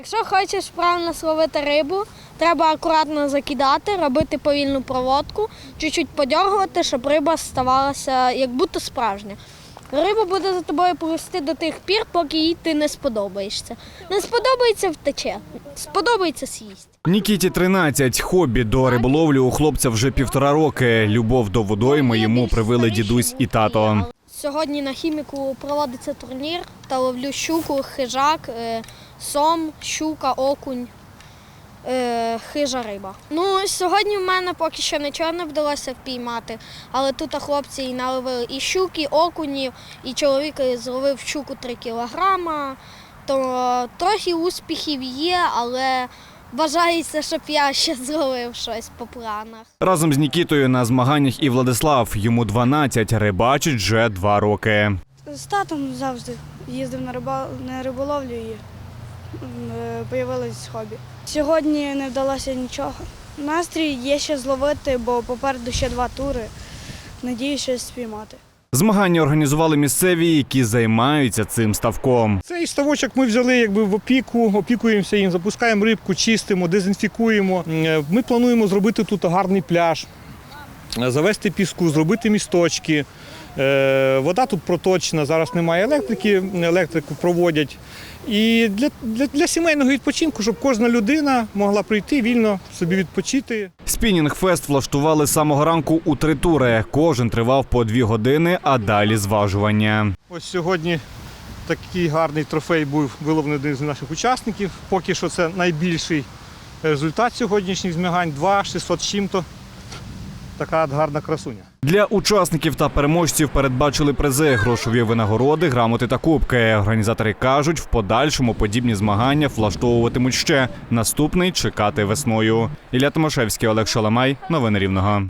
Якщо хочеш правильно словити рибу, треба акуратно закидати, робити повільну проводку, чуть-чуть подергувати, щоб риба ставалася як будто справжня. Риба буде за тобою плисти до тих пір, поки їй ти не сподобаєшся. Не сподобається втече, сподобається з'їсть. Нікіті 13. Хобі до риболовлі у хлопця вже півтора роки. Любов до водойми йому привили дідусь і тато. Сьогодні на хіміку проводиться турнір та ловлю щуку, хижак, е, сом, щука, окунь, е, хижа риба. Ну, сьогодні в мене поки що нічого не вдалося впіймати, але тут хлопці і наловили і щуки, окунів, і чоловік зловив щуку 3 кілограма. То трохи успіхів є, але бажається, щоб я ще зловив щось по планах. Разом з Нікітою на змаганнях і Владислав. Йому 12, рибачить вже два роки. З татом завжди їздив на, риба... на риболовлю і з'явилось хобі. Сьогодні не вдалося нічого. Настрій є ще зловити, бо попереду ще два тури. Надіюсь, щось спіймати. Змагання організували місцеві, які займаються цим ставком. Цей ставочок ми взяли якби в опіку, опікуємося їм, запускаємо рибку, чистимо, дезінфікуємо. Е, Ми плануємо зробити тут гарний пляж, е, завести піску, зробити місточки. Е, Вода тут проточна, зараз немає електрики, електрику проводять. І для, для, для сімейного відпочинку, щоб кожна людина могла прийти вільно собі відпочити. Спінінг-фест влаштували з самого ранку у три тури. Кожен тривав по дві години, а далі зважування. Ось сьогодні такий гарний трофей був виловлений один з наших учасників. Поки що це найбільший результат сьогоднішніх змагань 2 600 з чим-то. Така гарна красуня. Для учасників та переможців передбачили призи, грошові винагороди, грамоти та кубки. Організатори кажуть, в подальшому подібні змагання влаштовуватимуть ще. Наступний чекати весною. Ілля Тимошевський, Олег Шаламай. Новини Рівного.